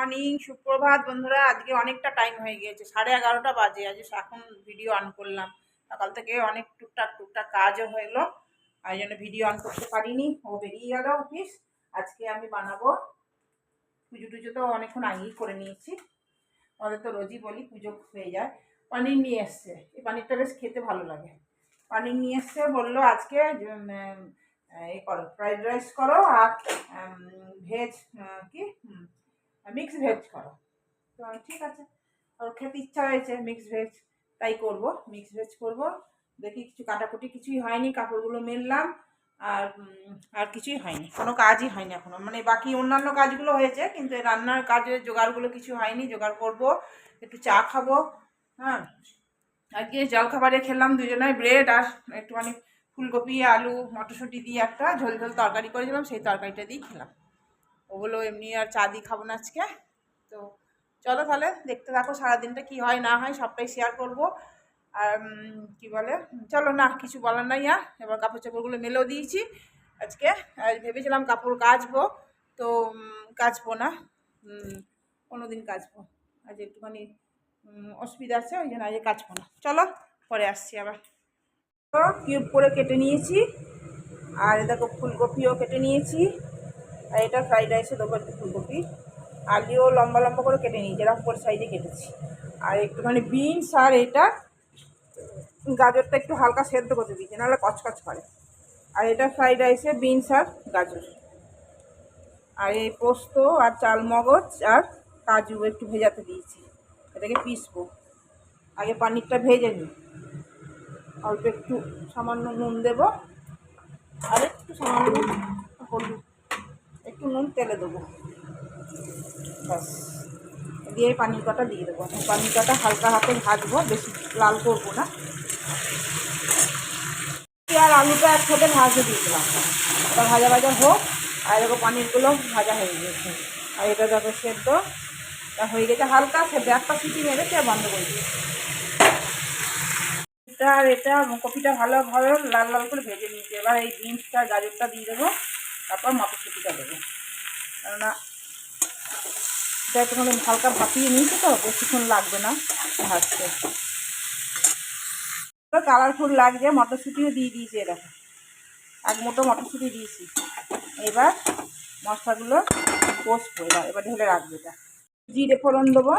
Morning সুপ্রভাত বন্ধুরা, আজকে অনেকটা টাইম হয়ে গিয়েছে, সাড়ে এগারোটা বাজে, আজ এখন ভিডিও অন করলাম। সকাল থেকে অনেক টুকটাক টুকটাক কাজও হলো আর জন্য ভিডিও অন করতে পারিনি। ও বেরিয়ে গেল অফিস আজকে আমি বানাবো, পুজো টুজো তো অনেকক্ষণ আগেই করে নিয়েছি। আমাদের তো রোজই বলি পুজো হয়ে যায়। পনির নিয়ে এসছে, এই পনিরটা বেশ খেতে ভালো লাগে। পনির নিয়ে এসছে, বলল আজকে এ করো, ফ্রাইড রাইস করো আর ভেজ কি মিক্স ভেজ করো। তো ঠিক আছে। ওর খেতে ইচ্ছা হয়েছে মিক্স ভেজ তাই করব। মিক্স ভেজ করব। দেখি কিছু কাটাকুটি কিছুই হয়নি, কাপড়গুলো মেললাম। আর আর কিছুই হয়নি। কোনো কাজই হয়নি এখনও। মানে বাকি অন্যান্য কাজগুলো হয়েছে, কিন্তু রান্নার কাজের জোগাড়গুলো কিছু হয়নি। জোগাড় করব, একটু চা খাব হ্যাঁ। আজকে জলখাবারে খেলাম দুজনে ব্রেড আর একটুখানি ফুলকপি, আলু, মটরশুঁটি দিয়ে একটা ঝোল ঝোল তরকারি করেছিলাম, সেই তরকারিটা দিয়েই খেলাম। ওগুলো এমনি আর চা দিয়ে খাব না আজকে। তো চলো তাহলে দেখতে থাকো সারাদিনটা কি হয় না হয়, সবটাই শেয়ার করব। আর কি বলে, চলো না, কিছু বলার নাই আর। এবার কাপড় চাপড়গুলো মেলেও দিয়েছি আজকে। ভেবেছিলাম কাপড় কাচবো, তো কাচবো না। কোনো দিন কাচবো। আজ একটুখানি অসুবিধা আছে, ওই জন্য আজ কাচবো না। চলো, পরে আসছি আবার। তো কিউব করে কেটে নিয়েছি। আর দেখো ফুলকপিও কেটে নিয়েছি। আর এটা ফ্রাইড রাইসে দেবো একটু ফুলকপি। আলুও লম্বা লম্বা করে কেটে নিয়েছি, এরকম করে সাইডে কেটেছি। আর একটুখানি বিনস আর এটা গাজরটা একটু হালকা সেদ্ধ করতে দিয়েছি, নাহলে কচকচ করে। আর এটা ফ্রাইড রাইসে বিনস আর গাজর। আর এই পোস্ত আর চাল মগজ আর কাজু একটু ভেজাতে দিয়েছি, এটাকে পিসবো আগে পানিরটা ভেজে নিই। অল্প একটু সামান্য নুন দেবো, আর একটু সামান্য হলুদ। একটু নুন তেলে দেবো। ব্যাস। দিয়ে পানির কটা দিয়ে দেবো। পানির কটা হালকা হাতে ভাজবো, বেশি লাল করব না। আর আলুটা একসাথে ভাজে দিয়ে দিলাম। ওটা ভাজা ভাজা হোক, আর এরকম পানিরগুলো ভাজা হয়ে গেছে। আর এটা দেখো সেদ্ধ, তা হয়ে গেছে হালকা সেদ্ধ। একটা সিটি মেরেছে আর বন্ধ করে দিয়েছে এটা আর এটা কপিটা ভালোভাবে লাল লাল করে ভেজে নিয়েছি। এবার এই বিনসটা, গাজরটা দিয়ে দেবো। তারপর মটরশুঁটিটা দেবো। কেননা এটা একটুখানি হালকা ভাপিয়ে নিয়েছি তো, বেশিক্ষণ লাগবে না ভাজতে। কালারফুল লাগছে, মটরশুঁটিও দিয়ে দিয়েছি এরকম এক মুঠো মটরশুঁটি দিয়েছি। এবার মশলাগুলো কষবো, এবার এবার ঢেলে রাখব এটা। জিরে ফোড়ন দেবো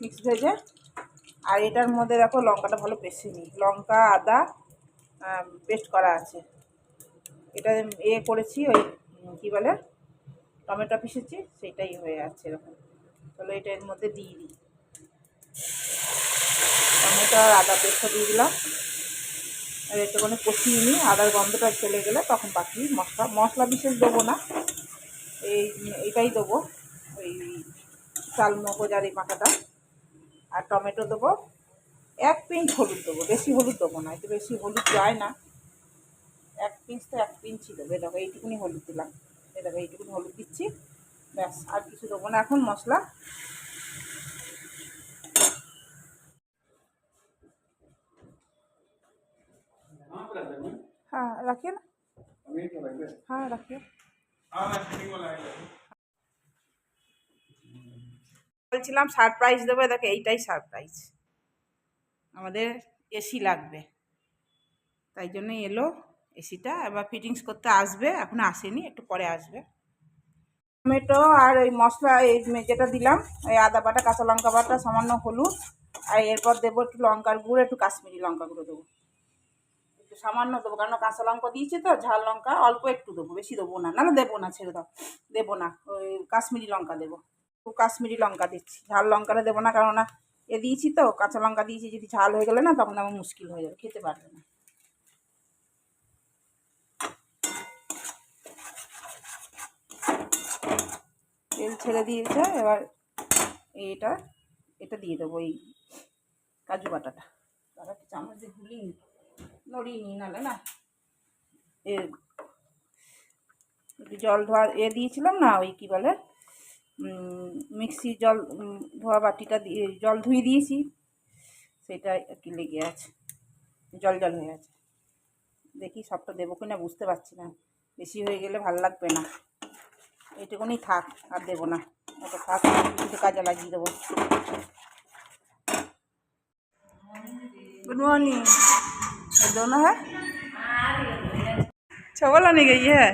মিক্স ভেজে। আর এটার মধ্যে দেখো লঙ্কাটা ভালো পেশে নিই লঙ্কা, আদা পেস্ট করা আছে। এটা এ করেছি, ওই কী বলে, টমেটো পিসেছি সেটাই হয়ে আছে এরকম। তাহলে এটা এর মধ্যে দিয়ে দিই। টমেটো আর আদা পেস্টটা দিয়ে দিলাম। আর একটুখানি কষিয়ে নিই, আদার গন্ধটা চলে গেলে তখন বাকি মশলা মশলা বিশেষ দেবো না। এই, এটাই দেবো, ওই চাল মগজ আর এই মাখাটা আর টমেটো দেবো, এক পিঞ্চ হলুদ দেবো, বেশি হলুদ দেবো না, একটু বেশি হলুদ যায় না। এক পিঞ্চ তো এক পিঞ্চই দেবো দেখো, এইটুকুনি হলুদ দিলাম। এই দেখো, এইটুকুনি হলুদ দিচ্ছি, ব্যাস, আর কিছু দেবো না। এখন মশলা। হ্যাঁ রাখিয়ে না হ্যাঁ রাখিয়ে বলছিলাম সারপ্রাইজ দেবো, দেখো, এইটাই সারপ্রাইজ আমাদের এসি লাগবে। তাই জন্যই এলো। এসিটা, এবার ফিটিংস করতে আসবে, এখন আসেনি, একটু পরে আসবে। টমেটো আর ওই মশলা, এই যেটা দিলাম ওই আদা বাটা, কাঁচা লঙ্কা বাটা, সামান্য হলুদ, আর এরপর দেবো একটু লঙ্কার গুঁড়ো, একটু কাশ্মীরি লঙ্কা গুঁড়ো দেবো। একটু সামান্য দেবো, কারণ কাঁচা লঙ্কা দিয়েছি তো, ঝাল লঙ্কা, অল্প একটু দেবো, বেশি দেবো না নাহলে দেবো না, ছেড়ে দাও, দেবো না, ওই কাশ্মীরি লঙ্কা দেবো। একটু কাশ্মীরি লঙ্কা দিচ্ছি, ঝাল লঙ্কাটা দেবো না কারণ এ দিয়েছি তো, কাঁচা লঙ্কা দিয়েছি, যদি ঝাল হয়ে গেলে না, তখন আমার মুশকিল হয়ে যাবে, খেতে পারবে না। তেল ছেড়ে দিয়েছে, এবার এটা এটা দিয়ে দেবো এই কাজু বাটাটা। তারা চামচ দিয়ে ভুলিয়ে নি, নড়িয়ে নি জল ধোয়া, এ দিয়েছিলাম না ওই কী বলে মিক্সি জল ধোয়া বাটিটা দিয়ে, জল ধুয়ে দিয়েছি, সেটা কি লেগে আছে, জল জল হয়ে আছে। দেখি সবটা দেবো কিনা, বুঝতে পারছি না, বেশি হয়ে গেলে ভালো লাগবে না। এইটুকুনি থাক আর দেবো না একটা ফাঁক কিছুতে কাজে লাগিয়ে দেবো गुड मॉर्निंग ये दोनों है छवला नहीं गई है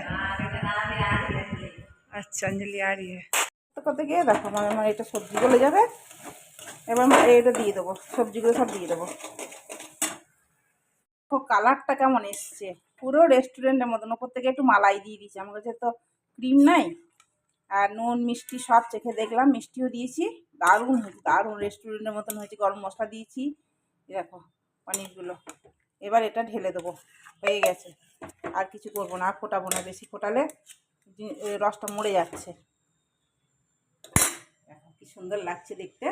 আচ্ছা অঞ্জলি আর ইয়ে তো কত গিয়ে দেখো আমার আমার এটা সবজি গলে যাবে এবার আমি এটা দিয়ে দেবো সবজিগুলো সব দিয়ে দেবো দেখো কালারটা কেমন এসছে পুরো রেস্টুরেন্টের মতন ওপর থেকে একটু মালাই দিয়ে দিয়েছি আমার কাছে তো ক্রিম নাই আর নুন, মিষ্টি সব চেখে দেখলাম, মিষ্টিও দিয়েছি। দারুণ হয়েছে দারুণ রেস্টুরেন্টের মতন হয়েছে, গরম মশলা দিয়েছি। দেখো পনিরগুলো এবার এটা ঢেলে দেবো। হয়ে গেছে। আর কিছু করব না, আর ফোটাবো না। বেশি ফোটালে রসটা মরে যাচ্ছে। দেখো, কি সুন্দর লাগছে দেখতে।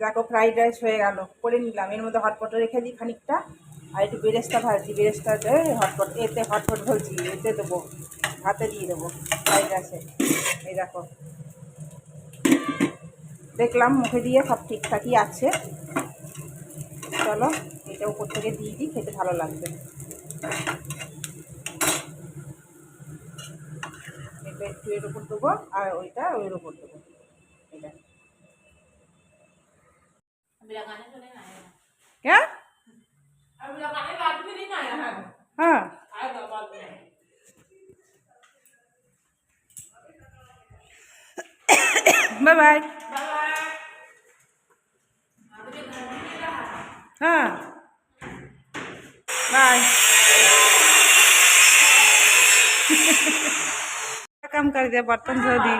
দেখো ফ্রাইড রাইস হয়ে গেল। করে নিলাম। এর মধ্যে হটপট রেখে দিই খানিকটা। আর একটু বেরেস্তা ভাজছি বেরেস্তাতে হটপট এতে হটপট ভাজছি এতে দেবো। ভাতে দিয়ে দেবো ফ্রাইড রাইসে এই দেখো দেখলাম মুখে দিয়ে সব ঠিকঠাকই আছে চলো এটা উপর থেকে দিয়ে দিই খেতে ভালো লাগবে এটা একটু এর উপর দেবো আর ওইটা ওইর উপর দেবো এটা क्या हाँ বাই বাই হ্যাঁ বাই কাম করে দে বর্তন ধোদি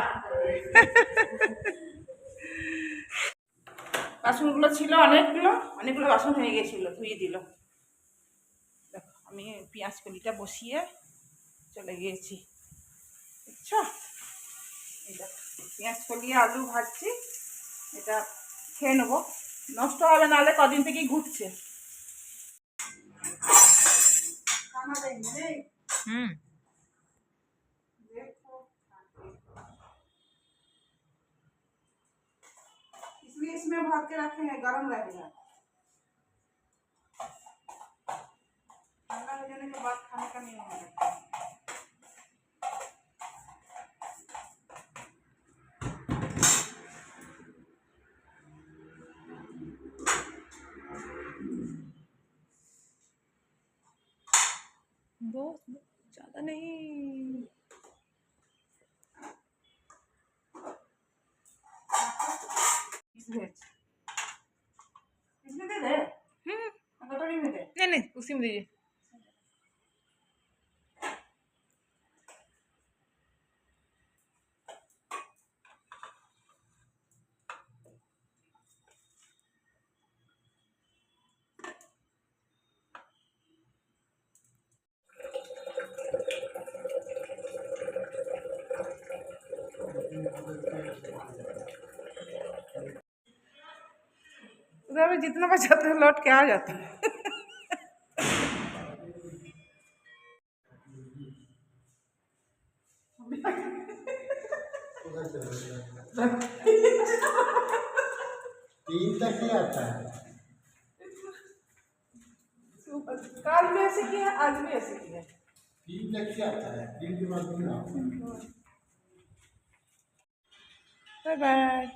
বাসনগুলো ছিল অনেকগুলো অনেকগুলো বাসন হয়ে গেছিল, ধুয়ে দিল। দেখো, আমি পেঁয়াজ কলিটা বসিয়ে চলে গিয়েছি। আচ্ছা পেঁয়াজ কলিয়ে আলু ভাজছি এটা খেয়ে নেবো নষ্ট হবে নাহলে কদিন থেকেই ঘুরছে হুম इसलिए इसमें भर के रखे हैं गर्म रहेगा ठंडा हो जाने के बाद खाने का नहीं होगा ज़्यादा नहीं। इसमें दे दे। हम्म। कटोरी में दे नहीं नहीं उसी में दीजिए उधर में जितना बचाते हैं लौट के आ जाते हैं। तीन तक ही आता है। कल भी ऐसे किया आज भी ऐसे किया तीन तक ही आता है तीन के बाद बाय बाय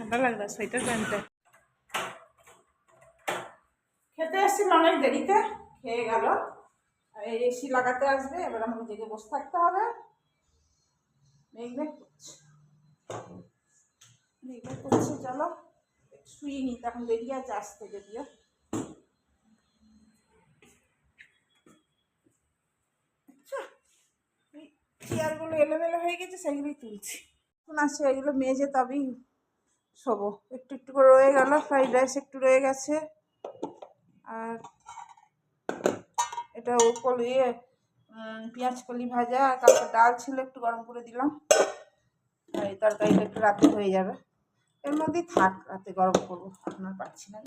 ঠান্ডা লাগবে সোয়েটার প্যান্টটা খেতে এসেছিল অনেক দেরিতে, খেয়ে গেল। এই এসি লাগাতে আসবে, এবার আমাকে জেগে বসে থাকতে হবে। চলো। শুয়ে নি তখন দেরি আছে আসতে যদিও আচ্ছা চেয়ারগুলো এলোমেলো হয়ে গেছে, সেগুলোই তুলছি। এখন আছে এগুলো মেজে তবেই শোবো। একটু একটু করে রয়ে গেল, ফ্রাইড রাইস একটু রয়ে গেছে। আর এটা ওপর ইয়ে পেঁয়াজ কলি ভাজা, আর কালকে ডাল ছিল, একটু গরম করে দিলাম। আর এই তরকারিটা একটু রাতে হয়ে যাবে। এর মধ্যেই থাক, রাতে গরম করব আপনার পারছি না।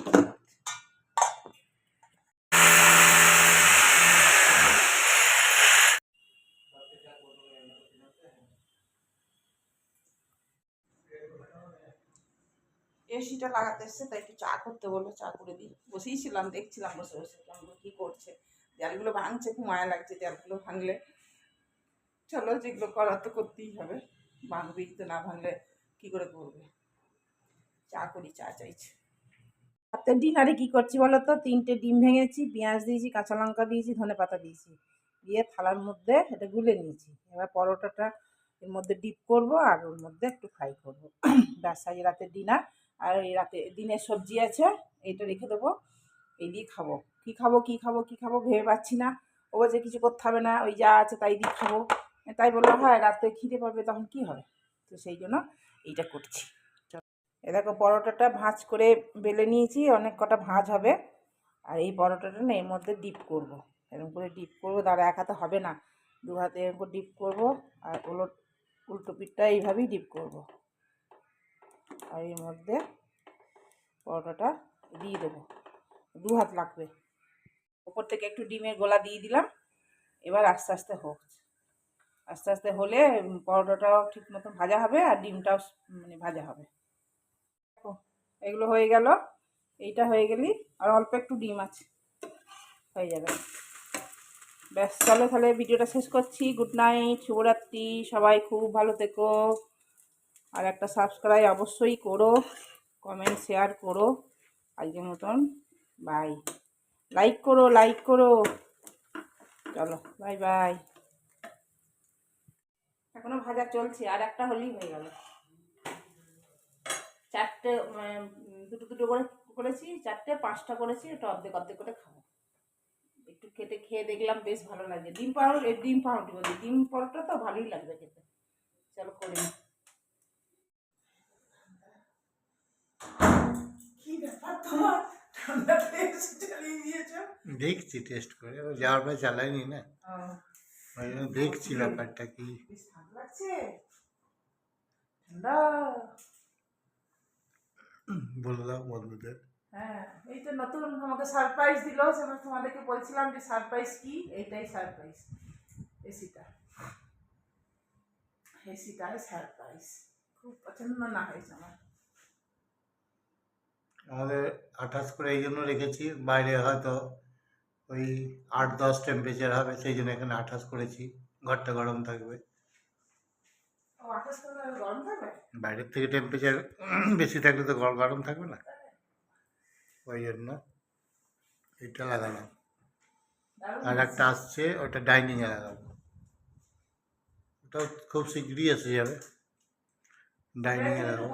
এসিটা লাগাতে এসছে তাই একটু চা করতে বলল, চা করে দিই। বসেই ছিলাম দেখছিলাম বসে বসে, কেমন কী করছে। দেয়ালগুলো ভাঙছে, খুব মায়া লাগছে দেয়ালগুলো ভাঙলে। চলো যেগুলো করার তো করতেই হবে ভাঙবেই তো না ভাঙলে কী করে করবে? চা করি, চা চাইছি। রাতের ডিনারে কী করছি বলো তো? তিনটে ডিম ভেঙেছি, পেঁয়াজ দিয়েছি, কাঁচা লঙ্কা দিয়েছি, ধনে পাতা দিয়েছি। দিয়ে থালার মধ্যে এটা গুলে নিয়েছি। এবার পরোটাটা এর মধ্যে ডিপ করব আর ওর মধ্যে একটু ফ্রাই করব। ব্যাস, আজ রাতের ডিনার আর এই রাতে দিনের সবজি আছে, এইটা রেখে দেবো। এই দিয়ে খাব। কী খাব কী খাব কী খাব ভেবে পাচ্ছি না। ও বলছে, কিছু করতে হবে না, ওই যা আছে তাই দিয়ে খাব। তাই বলল হয় রাতে খিদে পাবে, তখন কি হবে? তো সেই জন্য এইটা করছি। এ দেখো, পরোটাটা ভাঁজ করে বেলে নিয়েছি, অনেক কটা ভাঁজ হবে। আর এই পরোটাটা না এর মধ্যে ডিপ করব। এরকম করে ডিপ করব দাঁড়া এক হাতে হবে না। দু হাতে এরকম করে ডিপ করব, আর ওলট উল্টো পিঠটা এইভাবেই ডিপ করব। আর এর মধ্যে পরোটাটা দিয়ে দেবো। দু হাত লাগবে। ওপর থেকে একটু ডিমের গোলা দিয়ে দিলাম। এবার আস্তে আস্তে হোক। আস্তে আস্তে হলে পরোটাটাও ঠিক মতো ভাজা হবে আর ডিমটাও মানে ভাজা হবে। এগুলো হয়ে গেল। এইটা হয়ে গেলি আর অল্প একটু ডিম আছে। হয়ে যাবে। ব্যাস, চলো তাহলে ভিডিওটা শেষ করছি। গুড নাইট, শুভরাত্রি। সবাই খুব ভালো থেকো। আর একটা সাবস্ক্রাইব অবশ্যই করো কমেন্ট শেয়ার করো। আজকের মতন বাই লাইক করো লাইক করো। চলো বাই বাই এখনও ভাজা চলছে, আর একটা হলেই হয়ে গেল। চারটে দুটো দুটো করে করেছি, চারটে, পাঁচটা করেছি এটা অর্ধেক অর্ধেক করে খাব। একটু কেটে খেয়ে দেখলাম, বেশ ভালো লাগে। ডিম পাউরুটি ডিম পাউরুটি বলছি। ডিম পরোটা তো ভালোই লাগবে খেতে। চলো, করে দেখছি টেস্ট করে। যাওয়ার পরে চালাইনি না। ওই জন্য দেখছি ব্যাপারটা কি। বলে দাও বন্ধুদের। হ্যাঁ এই তো নতুন আমাকে সারপ্রাইজ দিল। সেবার তোমাদেরকে বলছিলাম যে সারপ্রাইজ কি? এইটাই সারপ্রাইজ এসিটা। এসিটাই সারপ্রাইজ খুব পছন্দ না হয়েছে আমার। আমাদের আঠাশ করে এই জন্য রেখেছি। বাইরে হয়তো ওই আট, দশ টেম্পারেচার হবে, সেই জন্য এখানে আঠাশ করেছি। ঘরটা গরম থাকবে। বাইরের থেকে টেম্পারেচার বেশি থাকলে তো ঘর গরম থাকবে না। ওই জন্য এটা লাগালাম। আর একটা আসছে, ওটা ডাইনিংয়ে লাগাবো। ওটাও খুব শীঘ্রই এসে যাবে। ডাইনিংয়ে লাগাবো।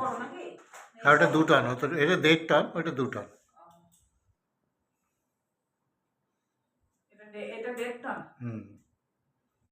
আর ওটা দু টন ওটা এটা দেড় টন ওটা দু টন এটা ডে- এটা দেড় টন হুম